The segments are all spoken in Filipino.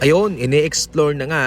Ayon, ini-explore na nga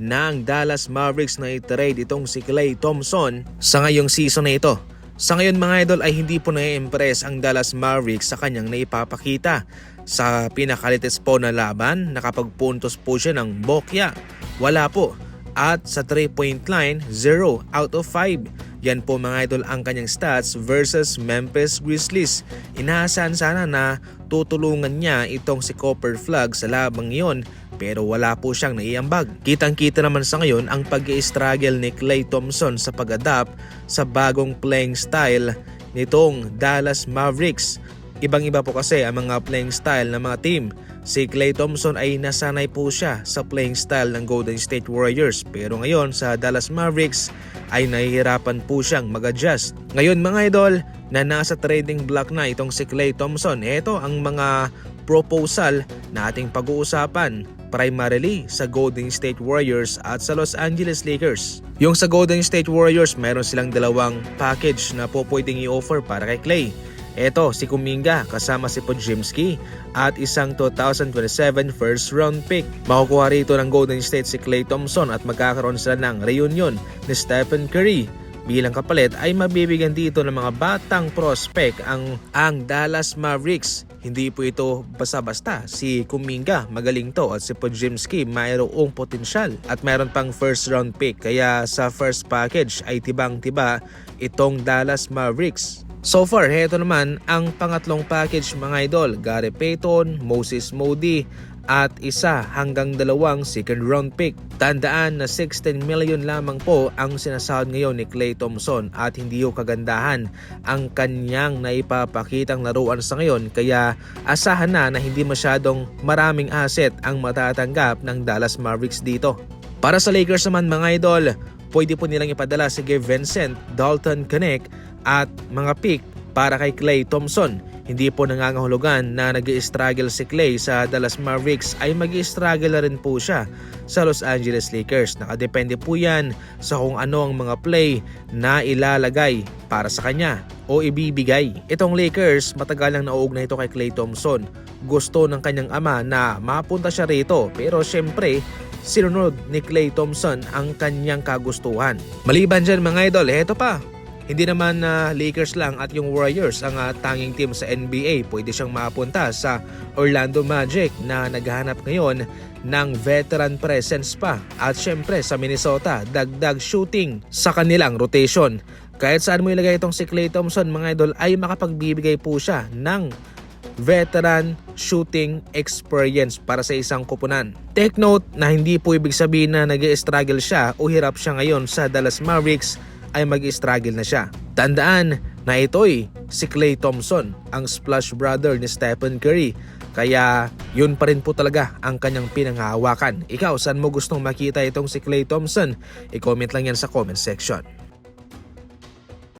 ng Dallas Mavericks na i-trade itong si Klay Thompson sa ngayong season na ito. Sa ngayon mga idol ay hindi po na-impress ang Dallas Mavericks sa kanyang naipapakita. Sa pinakalites po na laban, nakapagpuntos po siya ng bokya. Wala po. At sa 3-point line, 0 out of 5. Yan po mga idol ang kanyang stats versus Memphis Grizzlies. Inaasahan sana na tutulungan niya itong si Copper Flag sa labang iyon pero wala po siyang naiambag. Kitang-kita naman sa ngayon ang pag struggle ni Klay Thompson sa pag-adapt sa bagong playing style nitong Dallas Mavericks. Ibang-iba po kasi ang mga playing style ng mga team. Si Klay Thompson ay nasanay po siya sa playing style ng Golden State Warriors pero ngayon sa Dallas Mavericks ay nahihirapan po siyang mag-adjust. Ngayon mga idol, na nasa trading block na itong si Klay Thompson, ito ang mga proposal na ating pag-uusapan primarily sa Golden State Warriors at sa Los Angeles Lakers. Yung sa Golden State Warriors, meron silang dalawang package na po pwedeng i-offer para kay Klay. Ito, si Kuminga kasama si Podziemski at isang 2027 first round pick. Makukuha rito ng Golden State si Klay Thompson at magkakaroon sila ng reunion ni Stephen Curry. Bilang kapalit ay mabibigyan dito ng mga batang prospect ang, ang Dallas Mavericks. Hindi po ito basta-basta. Si Kuminga magaling to at si Podziemski mayroong potensyal at mayroon pang first round pick. Kaya sa first package ay tibang-tiba itong Dallas Mavericks. So far, heto naman ang pangatlong package mga idol. Gary Payton, Moses Moody, at isa hanggang dalawang second round pick. Tandaan na 16 million lamang po ang sinasahod ngayon ni Klay Thompson at hindi yung kagandahan ang kanyang naipapakitang laruan sa ngayon kaya asahan na na hindi masyadong maraming asset ang matatanggap ng Dallas Mavericks dito. Para sa Lakers naman mga idol, pwede po nilang ipadala si Gabe Vincent, Dalton Connect at mga pick para kay Klay Thompson. Hindi po nangangahulugan na nag struggle si Klay sa Dallas Mavericks ay mag struggle na rin po siya sa Los Angeles Lakers. Nakadepende po yan sa kung ano ang mga play na ilalagay para sa kanya o ibibigay. Itong Lakers matagal nang nauugnay ito kay Klay Thompson. Gusto ng kanyang ama na mapunta siya rito pero syempre sinunod ni Klay Thompson ang kanyang kagustuhan. Maliban dyan mga idol, heto pa, hindi naman na Lakers lang at yung Warriors ang uh, tanging team sa NBA. Pwede siyang mapunta sa Orlando Magic na naghahanap ngayon ng veteran presence pa. At syempre sa Minnesota, dagdag shooting sa kanilang rotation. Kahit saan mo ilagay itong si Klay Thompson mga idol ay makapagbibigay po siya ng veteran shooting experience para sa isang kupunan. Take note na hindi po ibig sabihin na nag struggle siya o hirap siya ngayon sa Dallas Mavericks ay mag-struggle na siya. Tandaan na ito'y si Klay Thompson, ang splash brother ni Stephen Curry. Kaya yun pa rin po talaga ang kanyang pinanghahawakan. Ikaw, saan mo gustong makita itong si Klay Thompson? I-comment lang yan sa comment section.